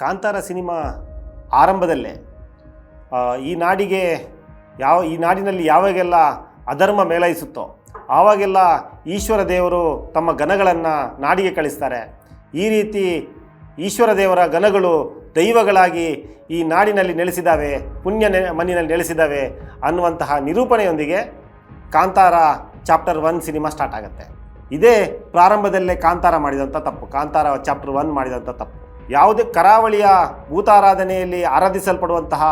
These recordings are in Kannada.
ಕಾಂತಾರ ಸಿನಿಮಾ ಆರಂಭದಲ್ಲೇ ಈ ನಾಡಿಗೆ ಯಾವ, ಈ ನಾಡಿನಲ್ಲಿ ಯಾವಾಗೆಲ್ಲ ಅಧರ್ಮ ಮೇಲೈಸುತ್ತೋ ಆವಾಗೆಲ್ಲ ಈಶ್ವರ ದೇವರು ತಮ್ಮ ಗಣಗಳನ್ನು ನಾಡಿಗೆ ಕಳಿಸ್ತಾರೆ. ಈ ರೀತಿ ಈಶ್ವರ ದೇವರ ಗನಗಳು ದೈವಗಳಾಗಿ ಈ ನಾಡಿನಲ್ಲಿ ನೆಲೆಸಿದ್ದಾವೆ, ಪುಣ್ಯ ನೆ ಮಣ್ಣಿನಲ್ಲಿ ನೆಲೆಸಿದ್ದಾವೆ ಅನ್ನುವಂತಹ ನಿರೂಪಣೆಯೊಂದಿಗೆ Kantara chapter one cinema start ಆಗುತ್ತೆ. ಇದೇ ಪ್ರಾರಂಭದಲ್ಲೇ ಕಾಂತಾರ ಮಾಡಿದಂಥ ತಪ್ಪು, ಕಾಂತಾರ ಚಾಪ್ಟರ್ ಒನ್ ಮಾಡಿದಂಥ ತಪ್ಪು. ಯಾವುದೇ ಕರಾವಳಿಯ ಭೂತಾರಾಧನೆಯಲ್ಲಿ ಆರಾಧಿಸಲ್ಪಡುವಂತಹ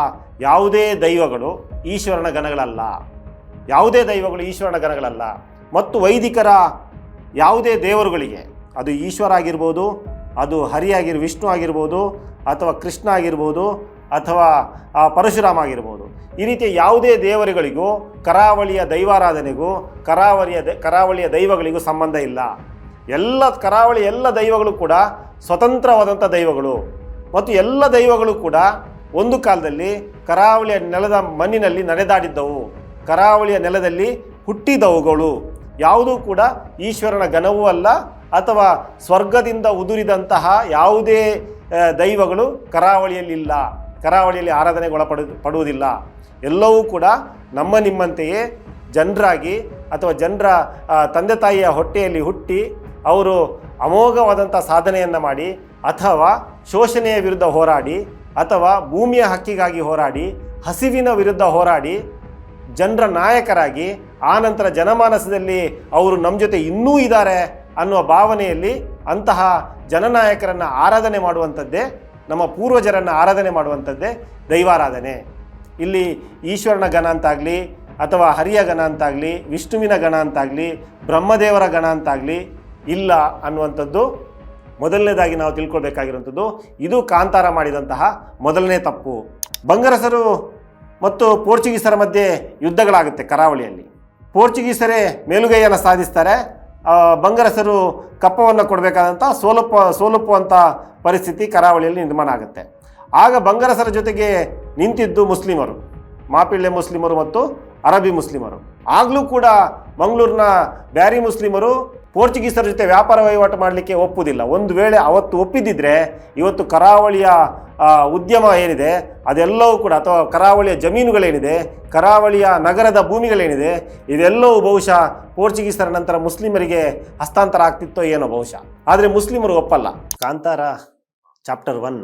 ಯಾವುದೇ ದೈವಗಳು ಈಶ್ವರನ ಗಣಗಳಲ್ಲ. ಯಾವುದೇ ದೈವಗಳು ಈಶ್ವರನ ಗಣಗಳಲ್ಲ. ಮತ್ತು ವೈದಿಕರ ಯಾವುದೇ ದೇವರುಗಳಿಗೆ ಅದು ಈಶ್ವರ ಆಗಿರ್ಬೋದು, ಅದು ಹರಿ ಆಗಿರ್, ವಿಷ್ಣು ಆಗಿರ್ಬೋದು, ಅಥವಾ ಕೃಷ್ಣ ಆಗಿರ್ಬೋದು, ಅಥವಾ ಪರಶುರಾಮ ಆಗಿರ್ಬೋದು. ಈ ರೀತಿಯ ಯಾವುದೇ ದೇವರುಗಳಿಗೂ ಕರಾವಳಿಯ ದೈವಾರಾಧನೆಗೂ ಕರಾವಳಿಯ ಕರಾವಳಿಯ ದೈವಗಳಿಗೂ ಸಂಬಂಧ ಇಲ್ಲ. ಎಲ್ಲ ಕರಾವಳಿ ಎಲ್ಲ ದೈವಗಳು ಕೂಡ ಸ್ವತಂತ್ರವಾದಂಥ ದೈವಗಳು. ಮತ್ತು ಎಲ್ಲ ದೈವಗಳು ಕೂಡ ಒಂದು ಕಾಲದಲ್ಲಿ ಕರಾವಳಿಯ ನೆಲದ ಮಣ್ಣಿನಲ್ಲಿ ನಡೆದಾಡಿದ್ದವು. ಕರಾವಳಿಯ ನೆಲದಲ್ಲಿ ಹುಟ್ಟಿದವುಗಳು. ಯಾವುದೂ ಕೂಡ ಈಶ್ವರನ ಘನವೂ ಅಲ್ಲ, ಅಥವಾ ಸ್ವರ್ಗದಿಂದ ಉದುರಿದಂತಹ ಯಾವುದೇ ದೈವಗಳು ಕರಾವಳಿಯಲ್ಲಿಲ್ಲ ಕರಾವಳಿಯಲ್ಲಿ ಆರಾಧನೆಗೆ ಒಳಪಡು ಪಡುವುದಿಲ್ಲ. ಎಲ್ಲವೂ ಕೂಡ ನಮ್ಮ ನಿಮ್ಮಂತೆಯೇ ಜನರಾಗಿ, ಅಥವಾ ಜನರ ತಂದೆ ತಾಯಿಯ ಹೊಟ್ಟೆಯಲ್ಲಿ ಹುಟ್ಟಿ ಅವರು ಅಮೋಘವಾದಂಥ ಸಾಧನೆಯನ್ನು ಮಾಡಿ ಅಥವಾ ಶೋಷಣೆಯ ವಿರುದ್ಧ ಹೋರಾಡಿ ಅಥವಾ ಭೂಮಿಯ ಹಕ್ಕಿಗಾಗಿ ಹೋರಾಡಿ ಹಸಿವಿನ ವಿರುದ್ಧ ಹೋರಾಡಿ ಜನರ ನಾಯಕರಾಗಿ ಆನಂತರ ಜನಮಾನಸದಲ್ಲಿ ಅವರು ನಮ್ಮ ಜೊತೆ ಇನ್ನೂ ಇದ್ದಾರೆ ಅನ್ನುವ ಭಾವನೆಯಲ್ಲಿ ಅಂತಹ ಜನನಾಯಕರನ್ನು ಆರಾಧನೆ ಮಾಡುವಂಥದ್ದೇ ನಮ್ಮ ಪೂರ್ವಜರನ್ನು ಆರಾಧನೆ ಮಾಡುವಂಥದ್ದೇ ದೈವಾರಾಧನೆ. ಇಲ್ಲಿ ಈಶ್ವರನ ಗಣ ಅಂತಾಗಲಿ ಅಥವಾ ಹರಿಯ ಗಣ ಅಂತಾಗಲಿ, ವಿಷ್ಣುವಿನ ಗಣ ಅಂತಾಗಲಿ, ಬ್ರಹ್ಮದೇವರ ಗಣ ಅಂತಾಗಲಿ ಇಲ್ಲ ಅನ್ನುವಂಥದ್ದು ಮೊದಲನೇದಾಗಿ ನಾವು ತಿಳ್ಕೊಳ್ಬೇಕಾಗಿರುವಂಥದ್ದು, ಇದು ಕಾಂತಾರ ಮಾಡಿದಂತಹ ಮೊದಲನೇ ತಪ್ಪು. ಬಂಗರಸರು ಮತ್ತು ಪೋರ್ಚುಗೀಸರ ಮಧ್ಯೆ ಯುದ್ಧಗಳಾಗುತ್ತೆ ಕರಾವಳಿಯಲ್ಲಿ. ಪೋರ್ಚುಗೀಸರೇ ಮೇಲುಗೈಯನ್ನು ಸಾಧಿಸ್ತಾರೆ ಬಂಗರಸರು ಕಪ್ಪವನ್ನು ಕೊಡಬೇಕಾದಂಥ ಸೋಲಪ್ಪ ಸೋಲುಪುವಂಥ ಪರಿಸ್ಥಿತಿ ಕರಾವಳಿಯಲ್ಲಿ ನಿರ್ಮಾಣ ಆಗುತ್ತೆ. ಆಗ ಬಂಗರಸರ ಜೊತೆಗೆ ನಿಂತಿದ್ದು ಮುಸ್ಲಿಮರು. ಮಾಪಿಳ್ಳೆ ಮುಸ್ಲಿಮರು ಮತ್ತು ಅರಬಿ ಮುಸ್ಲಿಮರು. ಆಗಲೂ ಕೂಡ ಮಂಗಳೂರಿನ ಬ್ಯಾರಿ ಮುಸ್ಲಿಮರು ಪೋರ್ಚುಗೀಸರ ಜೊತೆ ವ್ಯಾಪಾರ ವಹಿವಾಟು ಮಾಡಲಿಕ್ಕೆ ಒಪ್ಪುವುದಿಲ್ಲ ಒಂದು ವೇಳೆ ಅವತ್ತು ಒಪ್ಪಿದ್ದಿದ್ರೆ ಇವತ್ತು ಕರಾವಳಿಯ ಉದ್ಯಮ ಏನಿದೆ, ಅದೆಲ್ಲವೂ ಕೂಡ ಅಥವಾ ಕರಾವಳಿಯ ಜಮೀನುಗಳೇನಿದೆ, ಕರಾವಳಿಯ ನಗರದ ಭೂಮಿಗಳೇನಿದೆ, ಇದೆಲ್ಲವೂ ಬಹುಶಃ ಪೋರ್ಚುಗೀಸರ ನಂತರ ಮುಸ್ಲಿಮರಿಗೆ ಹಸ್ತಾಂತರ ಆಗ್ತಿತ್ತೋ ಏನೋ ಬಹುಶಃ. ಆದರೆ ಮುಸ್ಲಿಮರು ಒಪ್ಪಲ್ಲ. Kantara, chapter one.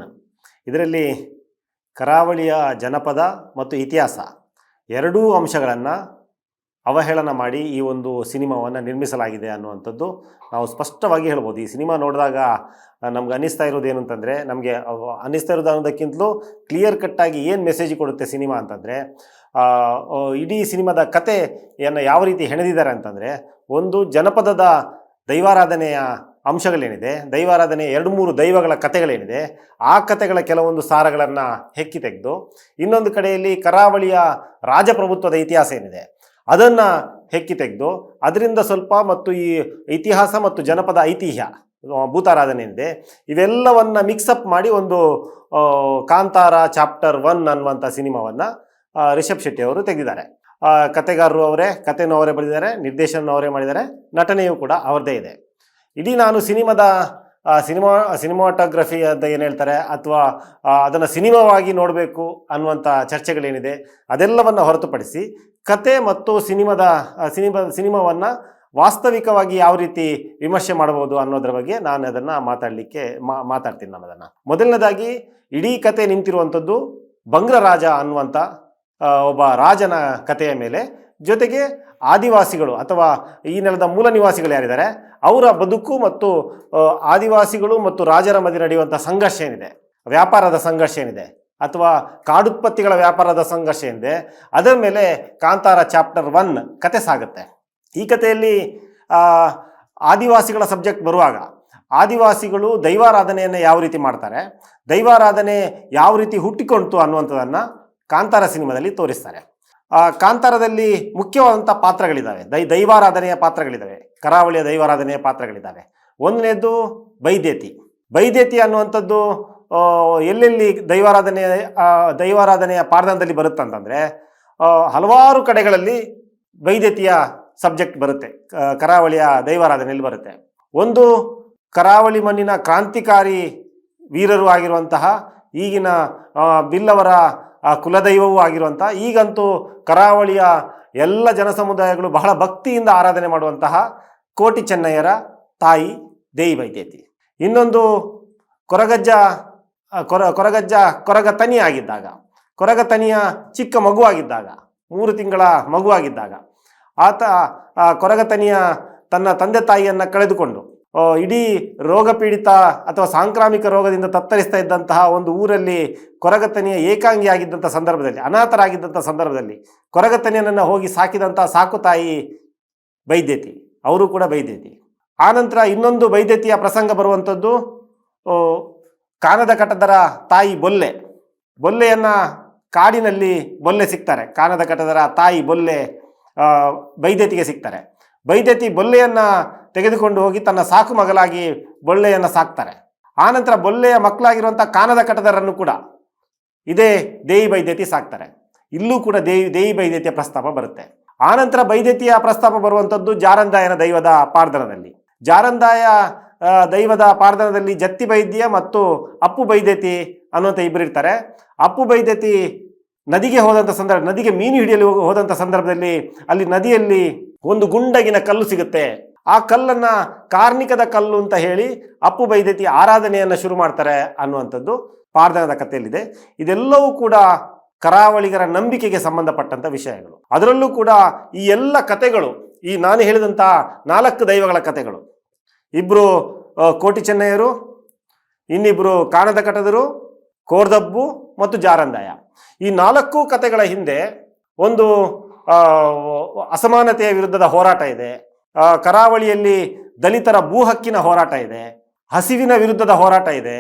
ಇದರಲ್ಲಿ ಕರಾವಳಿಯ ಜನಪದ ಮತ್ತು ಇತಿಹಾಸ ಎರಡೂ ಅಂಶಗಳನ್ನು ಅವಹೇಳನ ಮಾಡಿ ಈ ಒಂದು ಸಿನಿಮಾವನ್ನು ನಿರ್ಮಿಸಲಾಗಿದೆ ಅನ್ನುವಂಥದ್ದು ನಾವು ಸ್ಪಷ್ಟವಾಗಿ ಹೇಳ್ಬೋದು. ಈ ಸಿನಿಮಾ ನೋಡಿದಾಗ ನಮ್ಗೆ ಅನ್ನಿಸ್ತಾ ಇರೋದು ಏನು ಅಂತಂದರೆ, ನಮಗೆ ಅನ್ನಿಸ್ತಾ ಇರೋದು ಅನ್ನೋದಕ್ಕಿಂತಲೂ ಕ್ಲಿಯರ್ ಕಟ್ಟಾಗಿ ಏನು ಮೆಸೇಜ್ ಕೊಡುತ್ತೆ ಸಿನಿಮಾ ಅಂತಂದರೆ ಇಡೀ ಸಿನಿಮಾದ ಕತೆಯನ್ನು ಯಾವ ರೀತಿ ಹೆಣೆದಿದ್ದಾರೆ ಅಂತಂದರೆ, ಒಂದು ಜನಪದದ ದೈವಾರಾಧನೆಯ ಅಂಶಗಳೇನಿದೆ? ದೈವಾರಾಧನೆ, ಎರಡು ಮೂರು ದೈವಗಳ ಕಥೆಗಳೇನಿದೆ? ಆ ಕಥೆಗಳ ಕೆಲವೊಂದು ಸಾರಗಳನ್ನು ಹೆಕ್ಕಿ ತೆಗೆದು, ಇನ್ನೊಂದು ಕಡೆಯಲ್ಲಿ ಕರಾವಳಿಯ ರಾಜಪ್ರಭುತ್ವದ ಇತಿಹಾಸ ಏನಿದೆ? ಅದನ್ನು ಹೆಕ್ಕಿ ತೆಗೆದು, ಅದರಿಂದ ಸ್ವಲ್ಪ ಮತ್ತು ಈ ಇತಿಹಾಸ ಮತ್ತು ಜನಪದ ಐತಿಹ್ಯ ಭೂತಾರಾಧನೆ ಏನಿದೆ? ಇವೆಲ್ಲವನ್ನು ಮಿಕ್ಸಪ್ ಮಾಡಿ ಒಂದು ಕಾಂತಾರ ಚಾಪ್ಟರ್ ಒನ್ ಅನ್ನುವಂಥ ಸಿನಿಮಾವನ್ನು ರಿಷಬ್ ಶೆಟ್ಟಿ ಅವರು ತೆಗೆದಿದ್ದಾರೆ. ಕತೆಗಾರರು ಅವರೇ ಕಥೆನೂ ಅವರೇ ಬರೆದಿದ್ದಾರೆ ನಿರ್ದೇಶನ ಅವರೇ ಮಾಡಿದ್ದಾರೆ, ನಟನೆಯೂ ಕೂಡ ಅವರದೇ ಇದೆ. ಇಡೀ ನಾನು ಸಿನಿಮಾದ ಸಿನಿಮಾ ಸಿನಿಮಾಟೋಗ್ರಫಿ ಅಂತ ಏನು ಹೇಳ್ತಾರೆ, ಅಥವಾ ಅದನ್ನು ಸಿನಿಮಾವಾಗಿ ನೋಡಬೇಕು ಅನ್ನುವಂಥ ಚರ್ಚೆಗಳೇನಿದೆ, ಅದೆಲ್ಲವನ್ನು ಹೊರತುಪಡಿಸಿ ಕತೆ ಮತ್ತು ಸಿನಿಮಾದ ಸಿನಿಮಾ ಸಿನಿಮಾವನ್ನು ವಾಸ್ತವಿಕವಾಗಿ ಯಾವ ರೀತಿ ವಿಮರ್ಶೆ ಮಾಡಬಹುದು ಅನ್ನೋದ್ರ ಬಗ್ಗೆ ನಾನು ಅದನ್ನು ಮಾತಾಡಲಿಕ್ಕೆ ಮಾತಾಡ್ತೀನಿ ನಾನು ಅದನ್ನು. ಮೊದಲನೇದಾಗಿ, ಇಡೀ ಕತೆ ನಿಂತಿರುವಂಥದ್ದು ಬಂಗ್ರ ರಾಜ ಅನ್ನುವಂಥ ಒಬ್ಬ ರಾಜನ ಕಥೆಯ ಮೇಲೆ ಜೊತೆಗೆ ಆದಿವಾಸಿಗಳು ಅಥವಾ ಈ ನೆಲದ ಮೂಲ ನಿವಾಸಿಗಳು ಯಾರಿದ್ದಾರೆ? ಅವರ ಬದುಕು ಮತ್ತು ಆದಿವಾಸಿಗಳು ಮತ್ತು ರಾಜರ ಮಧ್ಯೆ ನಡೆಯುವಂಥ ಸಂಘರ್ಷ ಏನಿದೆ? ವ್ಯಾಪಾರದ ಸಂಘರ್ಷ ಏನಿದೆ? ಅಥವಾ ಕಾಡುತ್ಪತ್ತಿಗಳ ವ್ಯಾಪಾರದ ಸಂಘರ್ಷ ಏನಿದೆ? ಅದರ ಮೇಲೆ ಕಾಂತಾರ ಚಾಪ್ಟರ್ ಒನ್ ಕತೆ ಸಾಗುತ್ತೆ. ಈ ಕಥೆಯಲ್ಲಿ ಆದಿವಾಸಿಗಳ ಸಬ್ಜೆಕ್ಟ್ ಬರುವಾಗ ಆದಿವಾಸಿಗಳು ದೈವಾರಾಧನೆಯನ್ನು ಯಾವ ರೀತಿ ಮಾಡ್ತಾರೆ? ದೈವಾರಾಧನೆ ಯಾವ ರೀತಿ ಹುಟ್ಟಿಕೊಳ್ತು ಅನ್ನುವಂಥದ್ದನ್ನು ಕಾಂತಾರ ಸಿನಿಮಾದಲ್ಲಿ ತೋರಿಸ್ತಾರೆ. ಆ, ಕಾಂತಾರದಲ್ಲಿ ಮುಖ್ಯವಾದಂಥ ಪಾತ್ರಗಳಿದ್ದಾವೆ ದೈ ದೈವಾರಾಧನೆಯ ಪಾತ್ರಗಳಿದ್ದಾವೆ ಕರಾವಳಿಯ ದೈವಾರಾಧನೆಯ ಪಾತ್ರಗಳಿದ್ದಾವೆ ಒಂದನೇದು ಬೈದೇತಿ. ಬೈದೇತಿ ಅನ್ನುವಂಥದ್ದು ಎಲ್ಲೆಲ್ಲಿ ದೈವಾರಾಧನೆಯ ದೈವಾರಾಧನೆಯ ದೈವಾರಾಧನೆಯ ಪಾರ್ಧನದಲ್ಲಿ ಬರುತ್ತಂತಂದರೆ ಹಲವಾರು ಕಡೆಗಳಲ್ಲಿ ಬೈದೇತಿಯ ಸಬ್ಜೆಕ್ಟ್ ಬರುತ್ತೆ. ಕರಾವಳಿಯ ದೈವಾರಾಧನೆಯಲ್ಲಿ ಬರುತ್ತೆ. ಒಂದು ಕರಾವಳಿ ಮಣ್ಣಿನ ಕ್ರಾಂತಿಕಾರಿ ವೀರರು ಆಗಿರುವಂತಹ ಈಗಿನ ಬಿಲ್ಲವರ ಆ, ಕುಲದೈವವೂ ಆಗಿರುವಂತಹ ಈಗಂತೂ ಕರಾವಳಿಯ ಎಲ್ಲ ಜನಸಮುದಾಯಗಳು ಬಹಳ ಭಕ್ತಿಯಿಂದ ಆರಾಧನೆ ಮಾಡುವಂತಹ ಕೋಟಿ ಚೆನ್ನಯ್ಯರ ತಾಯಿ ದೇವಿ ವೈದ್ಯತಿ ಇನ್ನೊಂದು ಕೊರಗಜ್ಜ ಕೊರ ಕೊರಗಜ್ಜ ಕೊರಗ ತನಿ ಆಗಿದ್ದಾಗ ಕೊರಗತನಿಯ ಚಿಕ್ಕ ಮಗುವಾಗಿದ್ದಾಗ ಮೂರು ತಿಂಗಳ ಮಗುವಾಗಿದ್ದಾಗ ಆತ ಕೊರಗತನಿಯ ತನ್ನ ತಂದೆ ತಾಯಿಯನ್ನು ಕಳೆದುಕೊಂಡು ಇಡೀ ರೋಗ ಪೀಡಿತ ಅಥವಾ ಸಾಂಕ್ರಾಮಿಕ ರೋಗದಿಂದ ತತ್ತರಿಸ್ತಾ ಇದ್ದಂತಹ ಒಂದು ಊರಲ್ಲಿ ಕೊರಗತನಿಯ ಏಕಾಂಗಿಯಾಗಿದ್ದಂಥ ಸಂದರ್ಭದಲ್ಲಿ, ಅನಾಥರಾಗಿದ್ದಂಥ ಸಂದರ್ಭದಲ್ಲಿ ಕೊರಗತನೆಯನ್ನು ಹೋಗಿ ಸಾಕಿದಂಥ ಸಾಕು ತಾಯಿ ಬೈದ್ಯತಿ ಅವರು ಕೂಡ ಬೈದ್ಯತಿ ಆನಂತರ ಇನ್ನೊಂದು ಬೈದ್ಯತಿಯ ಪ್ರಸಂಗ ಬರುವಂಥದ್ದು ಕಾನದ ಕಟದರ ತಾಯಿ ಬೊಲ್ಲೆ. ಬೊಲ್ಲೆಯನ್ನು ಕಾಡಿನಲ್ಲಿ ಬೊಲ್ಲೆ ಸಿಗ್ತಾರೆ, ಕಾನದ ಕಟದರ ತಾಯಿ ಬೊಲ್ಲೆ ವೈದ್ಯತಿಗೆ ಸಿಗ್ತಾರೆ. ಬೈದ್ಯತಿ ಬೊಲ್ಲೆಯನ್ನು ತೆಗೆದುಕೊಂಡು ಹೋಗಿ ತನ್ನ ಸಾಕು ಮಗಲಾಗಿ ಬೊಳ್ಳೆಯನ್ನು ಸಾಕ್ತಾರೆ. ಆನಂತರ ಬೊಲ್ಲೆಯ ಮಕ್ಕಳಾಗಿರುವಂಥ ಕಾನದ ಕಟದರನ್ನು ಕೂಡ ಇದೇ ದೇಯಿ ಬೈದ್ಯತಿ ಸಾಕ್ತಾರೆ. ಇಲ್ಲೂ ಕೂಡ ದೇವಿ ದೇಯಿ ಬೈದ್ಯತಿಯ ಪ್ರಸ್ತಾಪ ಬರುತ್ತೆ. ಆನಂತರ ಬೈದ್ಯತಿಯ ಪ್ರಸ್ತಾಪ ಬರುವಂಥದ್ದು ಜಾರಂದಾಯನ ದೈವದ ಪಾರ್ದನದಲ್ಲಿ ಜಾರಂದಾಯ ದೈವದ ಪಾರ್ದನದಲ್ಲಿ ಜತ್ತಿ ಬೈದ್ಯ ಮತ್ತು ಅಪ್ಪು ಬೈದ್ಯತಿ ಅನ್ನುವಂಥ ಇಬ್ಬರು ಇರ್ತಾರೆ. ಅಪ್ಪು ಬೈದ್ಯತಿ ನದಿಗೆ ಹೋದಂಥ ಸಂದರ್ಭ, ನದಿಗೆ ಮೀನು ಹಿಡಿಯಲು ಹೋದಂಥ ಸಂದರ್ಭದಲ್ಲಿ ಅಲ್ಲಿ ನದಿಯಲ್ಲಿ ಒಂದು ಗುಂಡಗಿನ ಕಲ್ಲು ಸಿಗುತ್ತೆ. ಆ ಕಲ್ಲನ್ನ ಕಾರ್ಣಿಕದ ಕಲ್ಲು ಅಂತ ಹೇಳಿ ಅಪ್ಪು ಬೈದ್ಯತಿ ಆರಾಧನೆಯನ್ನು ಶುರು ಮಾಡ್ತಾರೆ ಅನ್ನುವಂಥದ್ದು ಪಾರ್ದನದ ಕಥೆಯಲ್ಲಿದೆ. ಇದೆಲ್ಲವೂ ಕೂಡ ಕರಾವಳಿಗರ ನಂಬಿಕೆಗೆ ಸಂಬಂಧಪಟ್ಟಂಥ ವಿಷಯಗಳು. ಅದರಲ್ಲೂ ಕೂಡ ಈ ಎಲ್ಲ ಕಥೆಗಳು, ಈ ನಾನು ಹೇಳಿದಂಥ ನಾಲ್ಕು ದೈವಗಳ ಕಥೆಗಳು. ಇಬ್ಬರು ಕೋಟಿ ಚೆನ್ನಯ್ಯರು ಇನ್ನಿಬ್ಬರು ಕಾಣದ ಕಟದರು, ಕೋರ್ದಬ್ಬು ಮತ್ತು ಜಾರಂದಾಯ. ಈ ನಾಲ್ಕು ಕಥೆಗಳ ಹಿಂದೆ ಒಂದು ಅಸಮಾನತೆಯ ವಿರುದ್ಧದ ಹೋರಾಟ ಇದೆ. ಕರಾವಳಿಯಲ್ಲಿ ದಲಿತರ ಭೂ ಹಕ್ಕಿನ ಹೋರಾಟ ಇದೆ. ಹಸಿವಿನ ವಿರುದ್ಧದ ಹೋರಾಟ ಇದೆ.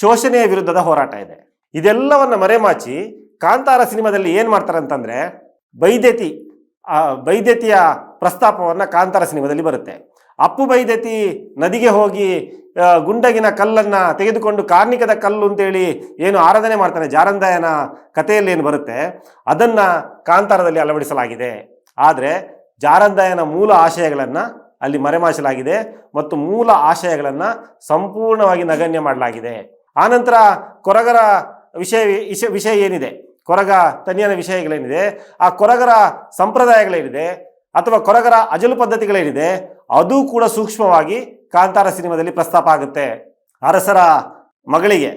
ಶೋಷಣೆಯ ವಿರುದ್ಧದ ಹೋರಾಟ ಇದೆ. ಇದೆಲ್ಲವನ್ನ ಮರೆಮಾಚಿ ಕಾಂತಾರ ಸಿನಿಮಾದಲ್ಲಿ ಏನು ಮಾಡ್ತಾರೆ ಅಂತಂದ್ರೆ ಬೈದ್ಯತಿ ಬೈದ್ಯತಿಯ ಪ್ರಸ್ತಾಪವನ್ನು ಕಾಂತಾರ ಸಿನಿಮಾದಲ್ಲಿ ಬರುತ್ತೆ. ಅಪ್ಪು ಬೈದತಿ, ನದಿಗೆ ಹೋಗಿ ಗುಂಡಗಿನ ಕಲ್ಲನ್ನು ತೆಗೆದುಕೊಂಡು ಕಾರ್ಣಿಕದ ಕಲ್ಲು ಅಂತೇಳಿ ಏನು ಆರಾಧನೆ ಮಾಡ್ತಾನೆ, ಜಾರಂದಾಯನ ಕಥೆಯಲ್ಲಿ ಏನು ಬರುತ್ತೆ, ಅದನ್ನು ಕಾಂತಾರದಲ್ಲಿ ಅಳವಡಿಸಲಾಗಿದೆ. ಆದರೆ ಜಾರಂದಾಯನ ಮೂಲ ಆಶಯಗಳನ್ನು ಅಲ್ಲಿ ಮರೆಮಾಚಲಾಗಿದೆ ಮತ್ತು ಮೂಲ ಆಶಯಗಳನ್ನು ಸಂಪೂರ್ಣವಾಗಿ ನಗಣ್ಯ ಮಾಡಲಾಗಿದೆ. ಆನಂತರ ಕೊರಗರ ವಿಷಯ ವಿಷಯ ಏನಿದೆ? ಕೊರಗ ತನಿಯನ ವಿಷಯಗಳೇನಿದೆ? ಆ ಕೊರಗರ ಸಂಪ್ರದಾಯಗಳೇನಿದೆ? ಅಥವಾ ಕೊರಗರ ಅಜಲು ಪದ್ಧತಿಗಳೇನಿದೆ? ಅದು ಕೂಡ ಸೂಕ್ಷ್ಮವಾಗಿ ಕಾಂತಾರ ಸಿನಿಮಾದಲ್ಲಿ ಪ್ರಸ್ತಾಪ ಆಗುತ್ತೆ. ಅರಸರ ಮಗಳಿಗೆ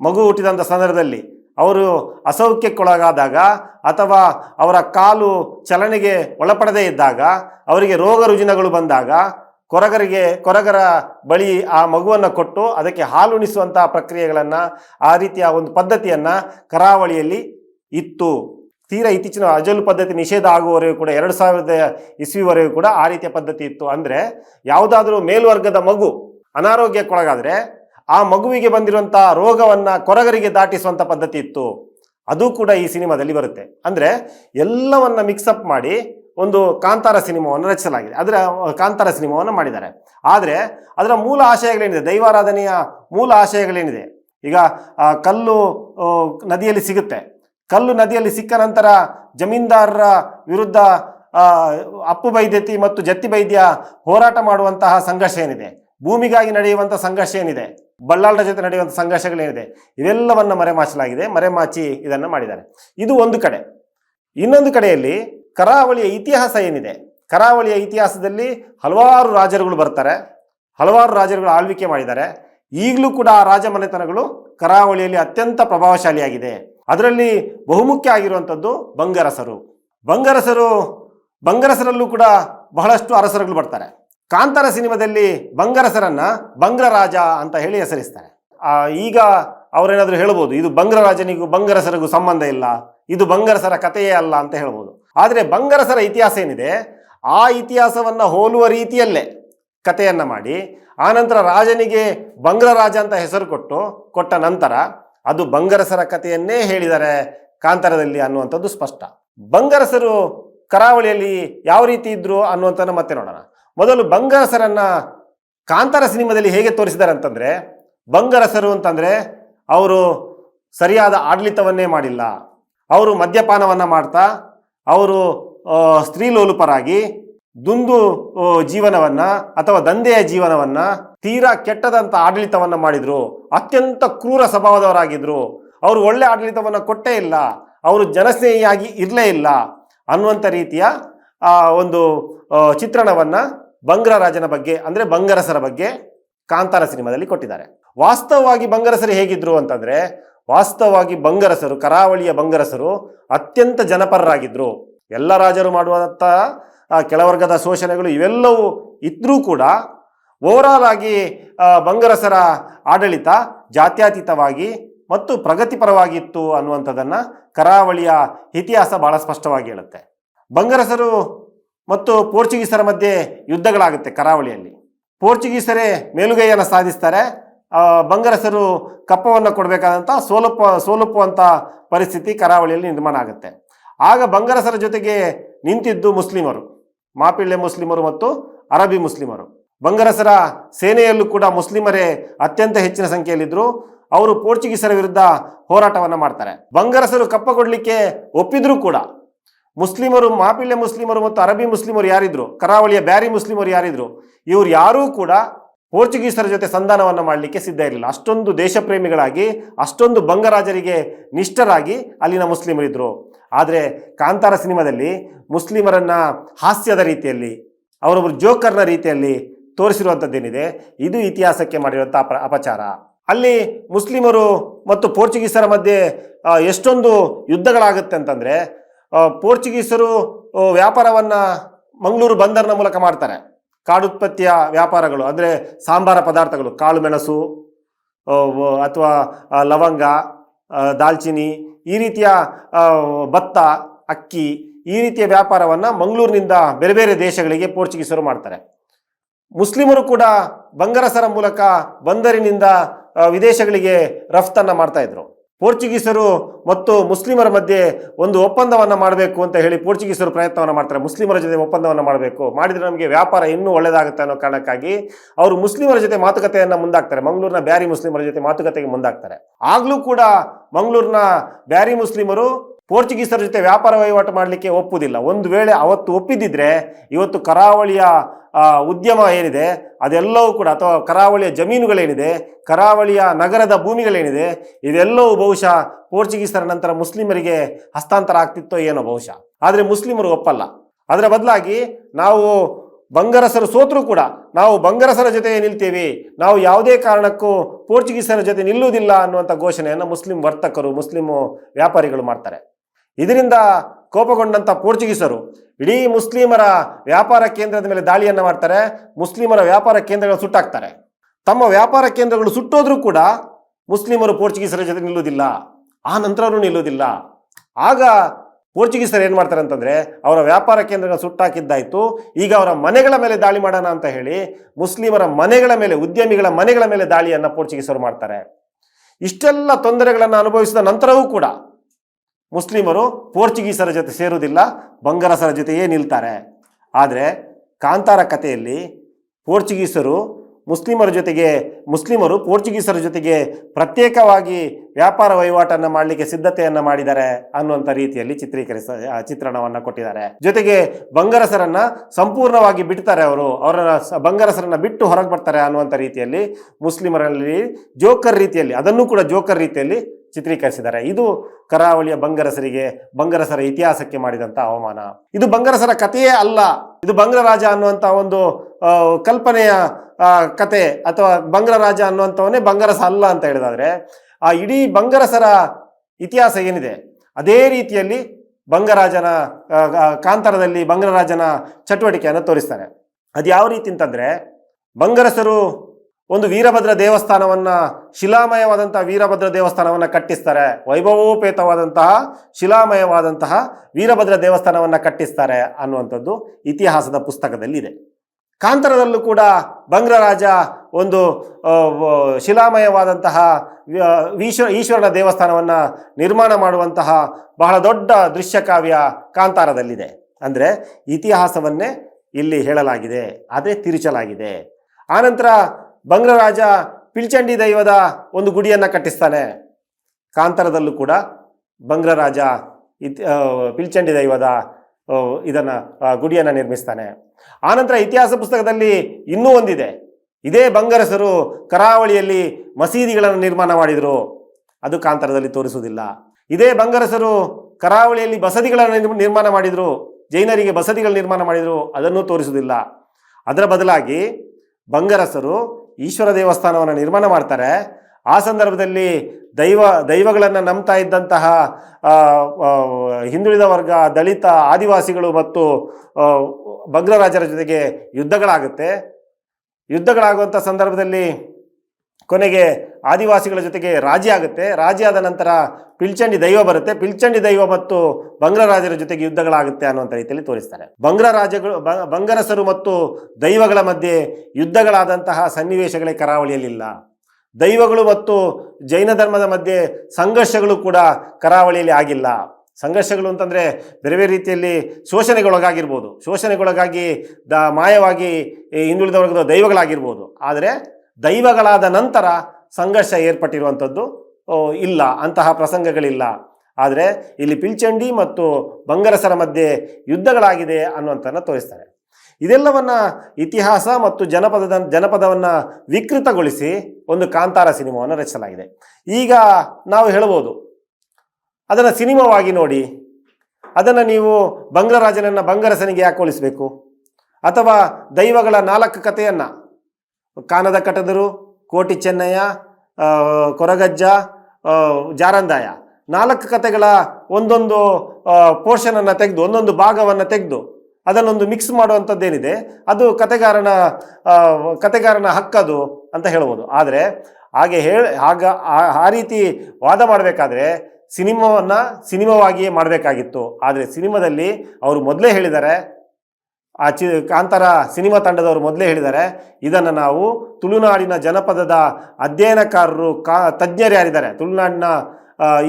ಮಗು ಹುಟ್ಟಿದಂಥ ಸಂದರ್ಭದಲ್ಲಿ ಅವರು ಅಸೌಖ್ಯಕ್ಕೊಳಗಾದಾಗ ಅಥವಾ ಅವರ ಕಾಲು ಚಲನೆಗೆ ಒಳಪಡದೇ ಇದ್ದಾಗ, ಅವರಿಗೆ ರೋಗ ರುಜಿನಗಳು ಬಂದಾಗ ಕೊರಗರಿಗೆ, ಕೊರಗರ ಬಳಿ ಆ ಮಗುವನ್ನು ಕೊಟ್ಟು ಅದಕ್ಕೆ ಹಾಲುಣಿಸುವಂತಹ ಪ್ರಕ್ರಿಯೆಗಳನ್ನು ಆ ರೀತಿಯ ಒಂದು ಪದ್ಧತಿಯನ್ನು ಕರಾವಳಿಯಲ್ಲಿ ಇತ್ತು. ತೀರಾ ಇತ್ತೀಚಿನ ಅಜಲು ಪದ್ಧತಿ ನಿಷೇಧ ಆಗುವವರೆಗೂ ಕೂಡ ಎರಡು ಸಾವಿರದ ಇಸ್ವಿವರೆಗೂ ಕೂಡ ಆ ರೀತಿಯ ಪದ್ಧತಿ ಇತ್ತು. ಅಂದರೆ ಯಾವುದಾದ್ರೂ ಮೇಲ್ವರ್ಗದ ಮಗು ಅನಾರೋಗ್ಯಕ್ಕೊಳಗಾದರೆ ಆ ಮಗುವಿಗೆ ಬಂದಿರುವಂಥ ರೋಗವನ್ನು ಕೊರಗರಿಗೆ ದಾಟಿಸುವಂಥ ಪದ್ಧತಿ ಇತ್ತು. ಅದು ಕೂಡ ಈ ಸಿನಿಮಾದಲ್ಲಿ ಬರುತ್ತೆ. ಅಂದರೆ ಎಲ್ಲವನ್ನು ಮಿಕ್ಸಪ್ ಮಾಡಿ ಒಂದು ಕಾಂತಾರ ಸಿನಿಮಾವನ್ನು ರಚಿಸಲಾಗಿದೆ. ಅದರ ಕಾಂತಾರ ಸಿನಿಮಾವನ್ನು ಮಾಡಿದ್ದಾರೆ. ಆದರೆ ಅದರ ಮೂಲ ಆಶಯಗಳೇನಿದೆ? ದೈವಾರಾಧನೆಯ ಮೂಲ ಆಶಯಗಳೇನಿದೆ? ಈಗ ಕಲ್ಲು ನದಿಯಲ್ಲಿ ಸಿಗುತ್ತೆ. ಕಲ್ಲು ನದಿಯಲ್ಲಿ ಸಿಕ್ಕ ನಂತರ ಜಮೀನ್ದಾರರ ವಿರುದ್ಧ ಅಪ್ಪು ಬೈದ್ಯತಿ ಮತ್ತು ಜತ್ತಿ ಬೈದ್ಯ ಹೋರಾಟ ಮಾಡುವಂತಹ ಸಂಘರ್ಷ ಏನಿದೆ? ಭೂಮಿಗಾಗಿ ನಡೆಯುವಂಥ ಸಂಘರ್ಷ ಏನಿದೆ? ಬಳ್ಳಾಳರ ಜೊತೆ ನಡೆಯುವಂಥ ಸಂಘರ್ಷಗಳೇನಿದೆ? ಇವೆಲ್ಲವನ್ನು ಮರೆಮಾಚಲಾಗಿದೆ. ಮರೆಮಾಚಿ ಇದನ್ನು ಮಾಡಿದ್ದಾರೆ. ಇದು ಒಂದು ಕಡೆ. ಇನ್ನೊಂದು ಕಡೆಯಲ್ಲಿ ಕರಾವಳಿಯ ಇತಿಹಾಸ ಏನಿದೆ? ಕರಾವಳಿಯ ಇತಿಹಾಸದಲ್ಲಿ ಹಲವಾರು ರಾಜರುಗಳು ಬರ್ತಾರೆ. ಹಲವಾರು ರಾಜರುಗಳು ಆಳ್ವಿಕೆ ಮಾಡಿದ್ದಾರೆ. ಈಗಲೂ ಕೂಡ ಆ ರಾಜಮನೆತನಗಳು ಕರಾವಳಿಯಲ್ಲಿ ಅತ್ಯಂತ ಪ್ರಭಾವಶಾಲಿಯಾಗಿದೆ. ಅದರಲ್ಲಿ ಬಹುಮುಖ್ಯ ಆಗಿರುವಂಥದ್ದು ಬಂಗರಸರು. ಬಂಗರಸರು, ಬಂಗರಸರಲ್ಲೂ ಕೂಡ ಬಹಳಷ್ಟು ಅರಸರುಗಳು ಬರ್ತಾರೆ. ಕಾಂತಾರ ಸಿನಿಮಾದಲ್ಲಿ ಬಂಗರಸರನ್ನ ಬಂಗ್ರ ರಾಜ ಅಂತ ಹೇಳಿ ಹೆಸರಿಸ್ತಾರೆ. ಈಗ ಅವರೇನಾದರೂ ಹೇಳ್ಬೋದು, ಇದು ಬಂಗ್ರ ರಾಜನಿಗೂ ಬಂಗರಸರಿಗೂ ಸಂಬಂಧ ಇಲ್ಲ, ಇದು ಬಂಗರಸರ ಕಥೆಯೇ ಅಲ್ಲ ಅಂತ ಹೇಳ್ಬೋದು. ಆದರೆ ಬಂಗರಸರ ಇತಿಹಾಸ ಏನಿದೆ, ಆ ಇತಿಹಾಸವನ್ನು ಹೋಲುವ ರೀತಿಯಲ್ಲೇ ಕಥೆಯನ್ನು ಮಾಡಿ ಆನಂತರ ರಾಜನಿಗೆ ಬಂಗ್ರ ರಾಜ ಅಂತ ಹೆಸರು ಕೊಟ್ಟು, ಕೊಟ್ಟ ನಂತರ ಅದು ಬಂಗರಸರ ಕಥೆಯನ್ನೇ ಹೇಳಿದ್ದಾರೆ ಕಾಂತಾರದಲ್ಲಿ ಅನ್ನುವಂಥದ್ದು ಸ್ಪಷ್ಟ. ಬಂಗರಸರು ಕರಾವಳಿಯಲ್ಲಿ ಯಾವ ರೀತಿ ಇದ್ರು ಅನ್ನುವಂಥದ್ದು ಮತ್ತೆ ನೋಡೋಣ. ಮೊದಲು ಬಂಗರಸರನ್ನ ಕಾಂತಾರ ಸಿನಿಮಾದಲ್ಲಿ ಹೇಗೆ ತೋರಿಸಿದ್ದಾರೆ ಅಂತಂದ್ರೆ, ಬಂಗರಸರು ಅಂತಂದ್ರೆ ಅವರು ಸರಿಯಾದ ಆಡಳಿತವನ್ನೇ ಮಾಡಿಲ್ಲ. ಅವರು ಮದ್ಯಪಾನವನ್ನು ಮಾಡ್ತಾ, ಅವರು ಸ್ತ್ರೀ ಸ್ತ್ರೀಲೋಲುಪರಾಗಿ ದುಂದು ಜೀವನವನ್ನ ಅಥವಾ ದಂಧೆಯ ಜೀವನವನ್ನ ತೀರಾ ಕೆಟ್ಟದಂತ ಆಡಳಿತವನ್ನ ಮಾಡಿದ್ರು. ಅತ್ಯಂತ ಕ್ರೂರ ಸ್ವಭಾವದವರಾಗಿದ್ರು. ಅವರು ಒಳ್ಳೆ ಆಡಳಿತವನ್ನ ಕೊಟ್ಟೇ ಇಲ್ಲ. ಅವರು ಜನಸ್ನೇಹಿಯಾಗಿ ಇರಲೇ ಇಲ್ಲ. ಅನ್ನುವಂಥ ರೀತಿಯ ಒಂದು ಚಿತ್ರಣವನ್ನ ಬಂಗರ ರಾಜನ ಬಗ್ಗೆ ಅಂದ್ರೆ ಬಂಗರಸರ ಬಗ್ಗೆ ಕಾಂತಾರ ಸಿನಿಮಾದಲ್ಲಿ ಕೊಟ್ಟಿದ್ದಾರೆ. ವಾಸ್ತವವಾಗಿ ಬಂಗರಸರು ಹೇಗಿದ್ರು ಅಂತಂದ್ರೆ ವಾಸ್ತವವಾಗಿ ಬಂಗರಸರು ಕರಾವಳಿಯ ಬಂಗರಸರು ಅತ್ಯಂತ ಜನಪರರಾಗಿದ್ರು. ಎಲ್ಲ ರಾಜರು ಮಾಡುವಂಥ ಆ, ಕೆಳವರ್ಗದ ಶೋಷಣೆಗಳು ಇವೆಲ್ಲವೂ ಇದ್ರೂ ಕೂಡ ಓವರಾಲ್ ಆಗಿ ಬಂಗರಸರ ಆಡಳಿತ ಜಾತ್ಯತೀತವಾಗಿ ಮತ್ತು ಪ್ರಗತಿಪರವಾಗಿತ್ತು ಅನ್ನುವಂಥದ್ದನ್ನು ಕರಾವಳಿಯ ಇತಿಹಾಸ ಬಹಳ ಸ್ಪಷ್ಟವಾಗಿ ಹೇಳುತ್ತೆ. ಬಂಗರಸರು ಮತ್ತು ಪೋರ್ಚುಗೀಸರ ಮಧ್ಯೆ ಯುದ್ಧಗಳಾಗುತ್ತೆ ಕರಾವಳಿಯಲ್ಲಿ. ಪೋರ್ಚುಗೀಸರೇ ಮೇಲುಗೈಯನ್ನು ಸಾಧಿಸ್ತಾರೆ ಬಂಗರಸರು ಕಪ್ಪವನ್ನು ಕೊಡಬೇಕಾದಂಥ ಸೋಲುಪ ಸೋಲಪ್ಪುವಂಥ ಪರಿಸ್ಥಿತಿ ಕರಾವಳಿಯಲ್ಲಿ ನಿರ್ಮಾಣ ಆಗುತ್ತೆ. ಆಗ ಬಂಗರಸರ ಜೊತೆಗೆ ನಿಂತಿದ್ದು ಮುಸ್ಲಿಮರು. ಮಾಪಿಳ್ಳೆ ಮುಸ್ಲಿಮರು ಮತ್ತು ಅರಬಿ ಮುಸ್ಲಿಮರು. ಬಂಗರಸರ ಸೇನೆಯಲ್ಲೂ ಕೂಡ ಮುಸ್ಲಿಮರೇ ಅತ್ಯಂತ ಹೆಚ್ಚಿನ ಸಂಖ್ಯೆಯಲ್ಲಿದ್ದರು ಅವರು ಪೋರ್ಚುಗೀಸರ ವಿರುದ್ಧ ಹೋರಾಟವನ್ನು ಮಾಡ್ತಾರೆ. ಬಂಗರಸರು ಕಪ್ಪ ಕೊಡಲಿಕ್ಕೆ ಒಪ್ಪಿದ್ರೂ ಕೂಡ ಮುಸ್ಲಿಮರು, ಮಾಪಿಳ್ಳೆ ಮುಸ್ಲಿಮರು ಮತ್ತು ಅರಬಿ ಮುಸ್ಲಿಮರು ಯಾರಿದ್ರು, ಕರಾವಳಿಯ ಬ್ಯಾರಿ ಮುಸ್ಲಿಮರು ಯಾರಿದ್ರು, ಇವ್ರು ಯಾರೂ ಕೂಡ ಪೋರ್ಚುಗೀಸರ ಜೊತೆ ಸಂಧಾನವನ್ನು ಮಾಡಲಿಕ್ಕೆ ಸಿದ್ಧ ಇರಲಿಲ್ಲ. ಅಷ್ಟೊಂದು ದೇಶಪ್ರೇಮಿಗಳಾಗಿ, ಅಷ್ಟೊಂದು ಬಂಗರಾಜರಿಗೆ ನಿಷ್ಠರಾಗಿ ಅಲ್ಲಿನ ಮುಸ್ಲಿಮರಿದ್ರು ಆದರೆ ಕಾಂತಾರ ಸಿನಿಮಾದಲ್ಲಿ ಮುಸ್ಲಿಮರನ್ನು ಹಾಸ್ಯದ ರೀತಿಯಲ್ಲಿ ಅವರೊಬ್ಬರು ಜೋಕರ್ನ ರೀತಿಯಲ್ಲಿ ತೋರಿಸಿರುವಂಥದ್ದೇನಿದೆ ಇದು ಇತಿಹಾಸಕ್ಕೆ ಮಾಡಿರುವಂಥ ಅಪ, ಅಪಚಾರ. ಅಲ್ಲಿ ಮುಸ್ಲಿಮರು ಮತ್ತು ಪೋರ್ಚುಗೀಸರ ಮಧ್ಯೆ ಎಷ್ಟೊಂದು ಯುದ್ಧಗಳಾಗುತ್ತೆ ಅಂತಂದರೆ ಪೋರ್ಚುಗೀಸರು ವ್ಯಾಪಾರವನ್ನ ಮಂಗಳೂರು ಬಂದರ್ನ ಮೂಲಕ ಮಾಡ್ತಾರೆ. ಕಾಡುತ್ಪತ್ತಿಯ ವ್ಯಾಪಾರಗಳು, ಅಂದರೆ ಸಾಂಬಾರ ಪದಾರ್ಥಗಳು, ಕಾಳು ಮೆಣಸು ಅಥವಾ ಲವಂಗ ದಾಲ್ಚಿನಿ, ಈ ರೀತಿಯ ಭತ್ತ, ಅಕ್ಕಿ, ಈ ರೀತಿಯ ವ್ಯಾಪಾರವನ್ನು ಮಂಗಳೂರಿನಿಂದ ಬೇರೆ ಬೇರೆ ದೇಶಗಳಿಗೆ ಪೋರ್ಚುಗೀಸರು ಮಾಡ್ತಾರೆ. ಮುಸ್ಲಿಮರು ಕೂಡ ಬಂಗರಸರ ಮೂಲಕ ಬಂದರಿನಿಂದ ವಿದೇಶಗಳಿಗೆ ರಫ್ತನ್ನು ಮಾಡ್ತಾ ಇದ್ರು. ಪೋರ್ಚುಗೀಸರು ಮತ್ತು ಮುಸ್ಲಿಮರ ಮಧ್ಯೆ ಒಂದು ಒಪ್ಪಂದವನ್ನು ಮಾಡಬೇಕು ಅಂತ ಹೇಳಿ ಪೋರ್ಚುಗೀಸರು ಪ್ರಯತ್ನವನ್ನು ಮಾಡ್ತಾರೆ. ಮುಸ್ಲಿಮರ ಜೊತೆ ಒಪ್ಪಂದವನ್ನು ಮಾಡಬೇಕು. ಮಾಡಿದರೆ ನಮಗೆ ವ್ಯಾಪಾರ ಇನ್ನೂ ಒಳ್ಳೆಯದಾಗುತ್ತೆ ಅನ್ನೋ ಕಾರಣಕ್ಕಾಗಿ ಅವರು ಮುಸ್ಲಿಮರ ಜೊತೆ ಮಾತುಕತೆಯನ್ನು ಮುಂದಾಗ್ತಾರೆ. ಮಂಗಳೂರಿನ ಬ್ಯಾರಿ ಮುಸ್ಲಿಮರ ಜೊತೆ ಮಾತುಕತೆಗೆ ಮುಂದಾಗ್ತಾರೆ. ಆಗಲೂ ಕೂಡ ಮಂಗಳೂರಿನ ಬ್ಯಾರಿ ಮುಸ್ಲಿಮರು ಪೋರ್ಚುಗೀಸರ ಜೊತೆ ವ್ಯಾಪಾರ ವಹಿವಾಟು ಮಾಡಲಿಕ್ಕೆ ಒಪ್ಪುವುದಿಲ್ಲ ಒಂದು ವೇಳೆ ಅವತ್ತು ಒಪ್ಪಿದ್ದಿದ್ರೆ ಇವತ್ತು ಕರಾವಳಿಯ ಆ, ಉದ್ಯಮ ಏನಿದೆ ಅದೆಲ್ಲವೂ ಕೂಡ ಅಥವಾ ಕರಾವಳಿಯ ಜಮೀನುಗಳೇನಿದೆ ಕರಾವಳಿಯ ನಗರದ ಭೂಮಿಗಳೇನಿದೆ ಇದೆಲ್ಲವೂ ಬಹುಶಃ ಪೋರ್ಚುಗೀಸರ ನಂತರ ಮುಸ್ಲಿಮರಿಗೆ ಹಸ್ತಾಂತರ ಆಗ್ತಿತ್ತೋ ಏನೋ ಬಹುಶಃ. ಆದರೆ ಮುಸ್ಲಿಮರು ಒಪ್ಪಲ್ಲ. ಅದರ ಬದಲಾಗಿ ನಾವು ಬಂಗರಸರು ಸೋತರೂ ಕೂಡ ನಾವು ಬಂಗರಸರ ಜೊತೆ ನಿಲ್ತೀವಿ ನಾವು ಯಾವುದೇ ಕಾರಣಕ್ಕೂ ಪೋರ್ಚುಗೀಸರ ಜೊತೆ ನಿಲ್ಲುವುದಿಲ್ಲ ಅನ್ನುವಂಥ ಘೋಷಣೆಯನ್ನು ಮುಸ್ಲಿಂ ವರ್ತಕರು ಮುಸ್ಲಿಂ ವ್ಯಾಪಾರಿಗಳು ಮಾಡ್ತಾರೆ. ಇದರಿಂದ ಕೋಪಗೊಂಡಂಥ ಪೋರ್ಚುಗೀಸರು ಇಡೀ ಮುಸ್ಲಿಮರ ವ್ಯಾಪಾರ ಕೇಂದ್ರದ ಮೇಲೆ ದಾಳಿಯನ್ನು ಮಾಡ್ತಾರೆ, ಮುಸ್ಲಿಮರ ವ್ಯಾಪಾರ ಕೇಂದ್ರಗಳು ಸುಟ್ಟಾಕ್ತಾರೆ ತಮ್ಮ ವ್ಯಾಪಾರ ಕೇಂದ್ರಗಳು ಸುಟ್ಟೋದ್ರೂ ಕೂಡ ಮುಸ್ಲಿಮರು ಪೋರ್ಚುಗೀಸರ ಜೊತೆ ನಿಲ್ಲುವುದಿಲ್ಲ. ಆ ನಂತರವೂ ನಿಲ್ಲುವುದಿಲ್ಲ. ಆಗ ಪೋರ್ಚುಗೀಸರು ಏನು ಮಾಡ್ತಾರೆ ಅಂತಂದರೆ, ಅವರ ವ್ಯಾಪಾರ ಕೇಂದ್ರಗಳು ಸುಟ್ಟಾಕಿದ್ದಾಯಿತು. ಈಗ ಅವರ ಮನೆಗಳ ಮೇಲೆ ದಾಳಿ ಮಾಡೋಣ ಅಂತ ಹೇಳಿ, ಮುಸ್ಲಿಮರ ಮನೆಗಳ ಮೇಲೆ, ಉದ್ಯಮಿಗಳ ಮನೆಗಳ ಮೇಲೆ ದಾಳಿಯನ್ನು ಪೋರ್ಚುಗೀಸರು ಮಾಡ್ತಾರೆ. ಇಷ್ಟೆಲ್ಲ ತೊಂದರೆಗಳನ್ನು ಅನುಭವಿಸಿದ ನಂತರವೂ ಕೂಡ ಮುಸ್ಲಿಮರು ಪೋರ್ಚುಗೀಸರ ಜೊತೆ ಸೇರುವುದಿಲ್ಲ, ಬಂಗರಸರ ಜೊತೆಯೇ ನಿಲ್ತಾರೆ. ಆದರೆ ಕಾಂತಾರ ಕಥೆಯಲ್ಲಿ ಪೋರ್ಚುಗೀಸರು ಮುಸ್ಲಿಮರ ಜೊತೆಗೆ, ಮುಸ್ಲಿಮರು ಪೋರ್ಚುಗೀಸರ ಜೊತೆಗೆ ಪ್ರತ್ಯೇಕವಾಗಿ ವ್ಯಾಪಾರ ವಹಿವಾಟನ್ನು ಮಾಡಲಿಕ್ಕೆ ಸಿದ್ಧತೆಯನ್ನು ಮಾಡಿದ್ದಾರೆ ಅನ್ನುವಂಥ ರೀತಿಯಲ್ಲಿ ಚಿತ್ರೀಕರಿಸ ಚಿತ್ರಣವನ್ನು ಕೊಟ್ಟಿದ್ದಾರೆ. ಜೊತೆಗೆ ಬಂಗರಸರನ್ನು ಸಂಪೂರ್ಣವಾಗಿ ಬಿಡ್ತಾರೆ ಅವರು. ಅವರನ್ನು ಬಂಗರಸರನ್ನ ಬಿಟ್ಟು ಹೊರಗೆ ಬರ್ತಾರೆ ಅನ್ನುವಂಥ ರೀತಿಯಲ್ಲಿ ಮುಸ್ಲಿಮರಲ್ಲಿ ಜೋಕರ್ ರೀತಿಯಲ್ಲಿ, ಅದನ್ನು ಕೂಡ ಜೋಕರ್ ರೀತಿಯಲ್ಲಿ ಚಿತ್ರೀಕರಿಸಿದ್ದಾರೆ. ಇದು ಕರಾವಳಿಯ ಬಂಗರಸರಿಗೆ, ಬಂಗರಸರ ಇತಿಹಾಸಕ್ಕೆ ಮಾಡಿದಂಥ ಅವಮಾನ. ಇದು ಬಂಗರಸರ ಕಥೆಯೇ ಅಲ್ಲ. ಇದು ಬಂಗ್ರ ರಾಜ ಅನ್ನುವಂಥ ಒಂದು ಕಲ್ಪನೆಯ ಕತೆ ಅಥವಾ ಬಂಗ್ರ ರಾಜ ಅನ್ನುವಂಥವನ್ನೇ ಬಂಗರಸ ಅಲ್ಲ ಅಂತ ಹೇಳಿದಾದರೆ, ಆ ಇಡೀ ಬಂಗರಸರ ಇತಿಹಾಸ ಏನಿದೆ? ಅದೇ ರೀತಿಯಲ್ಲಿ ಬಂಗರಾಜನ ಕಾಂತಾರದಲ್ಲಿ ಬಂಗರಾಜನ ಚಟುವಟಿಕೆಯನ್ನು ತೋರಿಸ್ತಾರೆ. ಅದು ಯಾವ ರೀತಿ ಅಂತಂದ್ರೆ, ಬಂಗರಸರು ಒಂದು ವೀರಭದ್ರ ದೇವಸ್ಥಾನವನ್ನ, ಶಿಲಾಮಯವಾದಂತಹ ವೀರಭದ್ರ ದೇವಸ್ಥಾನವನ್ನ ಕಟ್ಟಿಸ್ತಾರೆ. ವೈಭವೋಪೇತವಾದಂತಹ, ಶಿಲಾಮಯವಾದಂತಹ ವೀರಭದ್ರ ದೇವಸ್ಥಾನವನ್ನ ಕಟ್ಟಿಸ್ತಾರೆ ಅನ್ನುವಂಥದ್ದು ಇತಿಹಾಸದ ಪುಸ್ತಕದಲ್ಲಿ ಇದೆ ಕಾಂತರದಲ್ಲೂ ಕೂಡ ಬಂಗ್ರರಾಜ ಒಂದು ಶಿಲಾಮಯವಾದಂತಹ ಈಶ್ವರ ಈಶ್ವರನ ದೇವಸ್ಥಾನವನ್ನು ನಿರ್ಮಾಣ ಮಾಡುವಂತಹ ಬಹಳ ದೊಡ್ಡ ದೃಶ್ಯ ಕಾವ್ಯ ಕಾಂತಾರದಲ್ಲಿದೆ. ಅಂದರೆ ಇತಿಹಾಸವನ್ನೇ ಇಲ್ಲಿ ಹೇಳಲಾಗಿದೆ, ಅದೇ ತಿರುಚಲಾಗಿದೆ. ಆನಂತರ ಬಂಗ್ರರಾಜ ಪಿಲ್ಚಂಡಿ ದೈವದ ಒಂದು ಗುಡಿಯನ್ನು ಕಟ್ಟಿಸ್ತಾನೆ. ಕಾಂತರದಲ್ಲೂ ಕೂಡ ಬಂಗ್ರರಾಜ ರಾಜ ಆ, ಪಿಲ್ಚಂಡಿ ದೈವದ ಇದನ್ನು ಗುಡಿಯನ್ನು ನಿರ್ಮಿಸ್ತಾನೆ. ಆನಂತರ ಇತಿಹಾಸ ಪುಸ್ತಕದಲ್ಲಿ ಇನ್ನೂ ಒಂದಿದೆ. ಇದೇ ಬಂಗರಸರು ಕರಾವಳಿಯಲ್ಲಿ ಮಸೀದಿಗಳನ್ನು ನಿರ್ಮಾಣ ಮಾಡಿದರು. ಅದು ಕಾಂತರದಲ್ಲಿ ತೋರಿಸುವುದಿಲ್ಲ. ಇದೇ ಬಂಗರಸರು ಕರಾವಳಿಯಲ್ಲಿ ಬಸದಿಗಳನ್ನು ನಿರ್ಮ- ನಿರ್ಮಾಣ ಮಾಡಿದರು. ಜೈನರಿಗೆ ಬಸದಿಗಳು ನಿರ್ಮಾಣ ಮಾಡಿದರು. ಅದನ್ನು ತೋರಿಸುವುದಿಲ್ಲ. ಅದರ ಬದಲಾಗಿ ಬಂಗರಸರು ಈಶ್ವರ ದೇವಸ್ಥಾನವನ್ನು ನಿರ್ಮಾಣ ಮಾಡ್ತಾರೆ. ಆ ಸಂದರ್ಭದಲ್ಲಿ ದೈವ, ದೈವಗಳನ್ನು ನಂಬ್ತಾ ಇದ್ದಂತಹ ಹಿಂದುಳಿದ ವರ್ಗ, ದಲಿತ, ಆದಿವಾಸಿಗಳು ಮತ್ತು ಭಗ್ರರಾಜರ ಜೊತೆಗೆ ಯುದ್ಧಗಳಾಗುತ್ತೆ. ಯುದ್ಧಗಳಾಗುವಂಥ ಸಂದರ್ಭದಲ್ಲಿ ಕೊನೆಗೆ ಆದಿವಾಸಿಗಳ ಜೊತೆಗೆ ರಾಜಿ ಆಗುತ್ತೆ. ರಾಜಿ ಆದ ನಂತರ ಪಿಲ್ಚಂಡಿ ದೈವ ಬರುತ್ತೆ. ಪಿಲ್ಚಂಡಿ ದೈವ ಮತ್ತು ಬಂಗ್ರರಾಜರ ಜೊತೆಗೆ ಯುದ್ಧಗಳಾಗುತ್ತೆ ಅನ್ನುವಂಥ ರೀತಿಯಲ್ಲಿ ತೋರಿಸ್ತಾರೆ. ಬಂಗ್ರ ರಾಜಗಳು ಬಂಗರಸರು ಮತ್ತು ದೈವಗಳ ಮಧ್ಯೆ ಯುದ್ಧಗಳಾದಂತಹ ಸನ್ನಿವೇಶಗಳೇ ಕರಾವಳಿಯಲ್ಲಿಲ್ಲ ದೈವಗಳು ಮತ್ತು ಜೈನ ಧರ್ಮದ ಮಧ್ಯೆ ಸಂಘರ್ಷಗಳು ಕೂಡ ಕರಾವಳಿಯಲ್ಲಿ ಆಗಿಲ್ಲ. ಸಂಘರ್ಷಗಳು ಅಂತಂದರೆ ಬೇರೆ ಬೇರೆ ರೀತಿಯಲ್ಲಿ ಶೋಷಣೆಗೊಳಗಾಗಿರ್ಬೋದು. ಶೋಷಣೆಗೊಳಗಾಗಿ ದ, ಮಾಯವಾಗಿ ಹಿಂದುಳಿದ ವರ್ಗದ ದೈವಗಳಾಗಿರ್ಬೋದು. ಆದರೆ ದೈವಗಳಾದ ನಂತರ ಸಂಘರ್ಷ ಏರ್ಪಟ್ಟಿರುವಂಥದ್ದು ಇಲ್ಲ, ಅಂತಹ ಪ್ರಸಂಗಗಳಿಲ್ಲ. ಆದರೆ ಇಲ್ಲಿ ಪಿಲ್ಚಂಡಿ ಮತ್ತು ಬಂಗರಸರ ಮಧ್ಯೆ ಯುದ್ಧಗಳಾಗಿದೆ ಅನ್ನುವಂಥನ್ನು ತೋರಿಸ್ತಾರೆ. ಇದೆಲ್ಲವನ್ನ ಇತಿಹಾಸ ಮತ್ತು ಜನಪದದ, ಜನಪದವನ್ನು ವಿಕೃತಗೊಳಿಸಿ ಒಂದು ಕಾಂತಾರ ಸಿನಿಮಾವನ್ನು ರಚಿಸಲಾಗಿದೆ. ಈಗ ನಾವು ಹೇಳ್ಬೋದು, ಅದನ್ನು ಸಿನಿಮಾವಾಗಿ ನೋಡಿ, ಅದನ್ನು ನೀವು ಬಂಗರರಾಜನನ್ನು ಬಂಗರಸನಿಗೆ ಯಾಕೆ ಹೋಲಿಸಬೇಕು? ಅಥವಾ ದೈವಗಳ ನಾಲ್ಕು ಕಥೆಯನ್ನು ಕಾನದ ಕಟದರು, ಕೋಟಿ ಚೆನ್ನಯ್ಯ ಕೊರಗಜ್ಜ ಜಾರಂದಾಯ. ನಾಲ್ಕು ಕತೆಗಳ ಒಂದೊಂದು ಪೋರ್ಷನನ್ನು ತೆಗೆದು, ಒಂದೊಂದು ಭಾಗವನ್ನು ತೆಗೆದು, ಅದನ್ನೊಂದು ಮಿಕ್ಸ್ ಮಾಡುವಂಥದ್ದೇನಿದೆ. ಅದು ಕತೆಗಾರನ ಕತೆಗಾರನ ಹಕ್ಕದು ಅಂತ ಹೇಳ್ಬೋದು. ಆದರೆ, ಹಾಗೆ ಹೇಳ ಆಗ ಆ ರೀತಿ ವಾದ ಮಾಡಬೇಕಾದ್ರೆ ಸಿನಿಮಾವನ್ನು ಸಿನಿಮಾವಾಗಿಯೇ ಮಾಡಬೇಕಾಗಿತ್ತು. ಆದರೆ ಸಿನಿಮಾದಲ್ಲಿ ಅವರು ಮೊದಲೇ ಹೇಳಿದ್ದಾರೆ ಆ ಚಿ, ಕಾಂತಾರ ಸಿನಿಮಾ ತಂಡದವರು ಮೊದಲೇ ಹೇಳಿದ್ದಾರೆ, ಇದನ್ನು ನಾವು ತುಳುನಾಡಿನ ಜನಪದದ ಅಧ್ಯಯನಕಾರರು ಕಾ, ತಜ್ಞರು ಯಾರಿದ್ದಾರೆ? ತುಳುನಾಡಿನ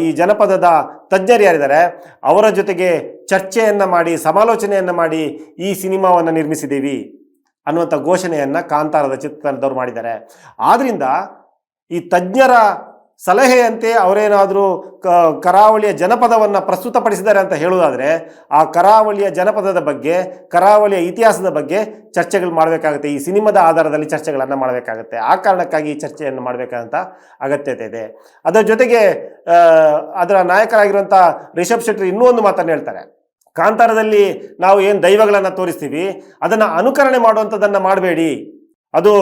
ಈ ಜನಪದದ ತಜ್ಞರು ಯಾರಿದ್ದಾರೆ? ಅವರ ಜೊತೆಗೆ ಚರ್ಚೆಯನ್ನು ಮಾಡಿ, ಸಮಾಲೋಚನೆಯನ್ನು ಮಾಡಿ ಈ ಸಿನಿಮಾವನ್ನು ನಿರ್ಮಿಸಿದ್ದೀವಿ ಅನ್ನುವಂಥ ಘೋಷಣೆಯನ್ನು ಕಾಂತಾರದ ಚಿತ್ರತಂಡದವರು ಮಾಡಿದ್ದಾರೆ. ಆದ್ದರಿಂದ ಈ ತಜ್ಞರ ಸಲಹೆಯಂತೆ ಅವರೇನಾದರೂ ಕ, ಕರಾವಳಿಯ ಜನಪದವನ್ನು ಪ್ರಸ್ತುತಪಡಿಸಿದ್ದಾರೆ ಅಂತ ಹೇಳುವುದಾದರೆ ಆ ಕರಾವಳಿಯ ಜನಪದದ ಬಗ್ಗೆ, ಕರಾವಳಿಯ ಇತಿಹಾಸದ ಬಗ್ಗೆ ಚರ್ಚೆಗಳು ಮಾಡಬೇಕಾಗುತ್ತೆ, ಈ ಸಿನಿಮಾದ ಆಧಾರದಲ್ಲಿ ಚರ್ಚೆಗಳನ್ನು ಮಾಡಬೇಕಾಗುತ್ತೆ. ಆ ಕಾರಣಕ್ಕಾಗಿ ಈ ಚರ್ಚೆಯನ್ನು ಮಾಡಬೇಕಾದಂಥ ಅಗತ್ಯತೆ ಇದೆ. ಅದರ ಜೊತೆಗೆ ಅದರ ನಾಯಕರಾಗಿರುವಂಥ ರಿಷಬ್ ಶೆಟ್ಟಿ ಇನ್ನೂ ಒಂದು ಮಾತನ್ನು ಹೇಳ್ತಾರೆ. ಕಾಂತಾರದಲ್ಲಿ ನಾವು ಏನು ದೈವಗಳನ್ನು ತೋರಿಸ್ತೀವಿ, ಅದನ್ನು ಅನುಕರಣೆ ಮಾಡುವಂಥದ್ದನ್ನು ಮಾಡಬೇಡಿ. ಅದು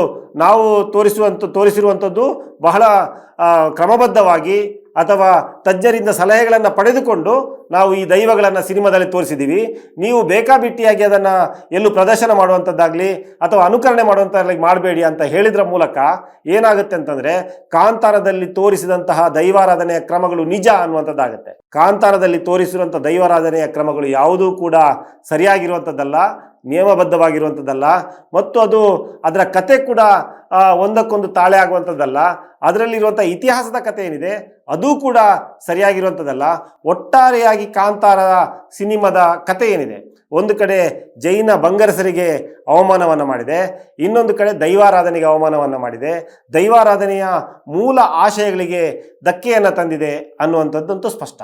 ನಾವು ತೋರಿಸುವಂಥ ತೋರಿಸಿರುವಂಥದ್ದು ಬಹಳ ಕ್ರಮಬದ್ಧವಾಗಿ ಅಥವಾ ತಜ್ಞರಿಂದ ಸಲಹೆಗಳನ್ನು ಪಡೆದುಕೊಂಡು ನಾವು ಈ ದೈವಗಳನ್ನು ಸಿನಿಮಾದಲ್ಲಿ ತೋರಿಸಿದ್ದೀವಿ. ನೀವು ಬೇಕಾಬಿಟ್ಟಿಯಾಗಿ ಅದನ್ನು ಎಲ್ಲೂ ಪ್ರದರ್ಶನ ಮಾಡುವಂಥದ್ದಾಗಲಿ ಅಥವಾ ಅನುಕರಣೆ ಮಾಡುವಂಥದ್ದಾಗಲಿ ಮಾಡಬೇಡಿ ಅಂತ ಹೇಳಿದ್ರ ಮೂಲಕ ಏನಾಗುತ್ತೆ ಅಂತಂದರೆ ಕಾಂತಾರದಲ್ಲಿ ತೋರಿಸಿದಂತಹ ದೈವಾರಾಧನೆಯ ಕ್ರಮಗಳು ನಿಜ ಅನ್ನುವಂಥದ್ದಾಗುತ್ತೆ. ಕಾಂತಾರದಲ್ಲಿ ತೋರಿಸಿರುವಂಥ ದೈವಾರಾಧನೆಯ ಕ್ರಮಗಳು ಯಾವುದೂ ಕೂಡ ಸರಿಯಾಗಿರುವಂಥದ್ದಲ್ಲ ನಿಯಮಬದ್ಧವಾಗಿರುವಂಥದ್ದಲ್ಲ ಮತ್ತು ಅದು ಅದರ ಕತೆ ಕೂಡ ಒಂದಕ್ಕೊಂದು ತಾಳೆ ಆಗುವಂಥದ್ದಲ್ಲ ಅದರಲ್ಲಿರುವಂಥ ಇತಿಹಾಸದ ಕತೆ ಏನಿದೆ, ಅದು ಕೂಡ ಸರಿಯಾಗಿರುವಂಥದ್ದಲ್ಲ ಒಟ್ಟಾರೆಯಾಗಿ ಕಾಂತಾರ ಸಿನಿಮಾದ ಕತೆ ಏನಿದೆ, ಒಂದು ಕಡೆ ಜೈನ ಬಂಗರಸರಿಗೆ ಅವಮಾನವನ್ನು ಮಾಡಿದೆ, ಇನ್ನೊಂದು ಕಡೆ ದೈವಾರಾಧನೆಗೆ ಅವಮಾನವನ್ನು ಮಾಡಿದೆ. ದೈವಾರಾಧನೆಯ ಮೂಲ ಆಶಯಗಳಿಗೆ ಧಕ್ಕೆಯನ್ನು ತಂದಿದೆ ಅನ್ನುವಂಥದ್ದಂತೂ ಸ್ಪಷ್ಟ.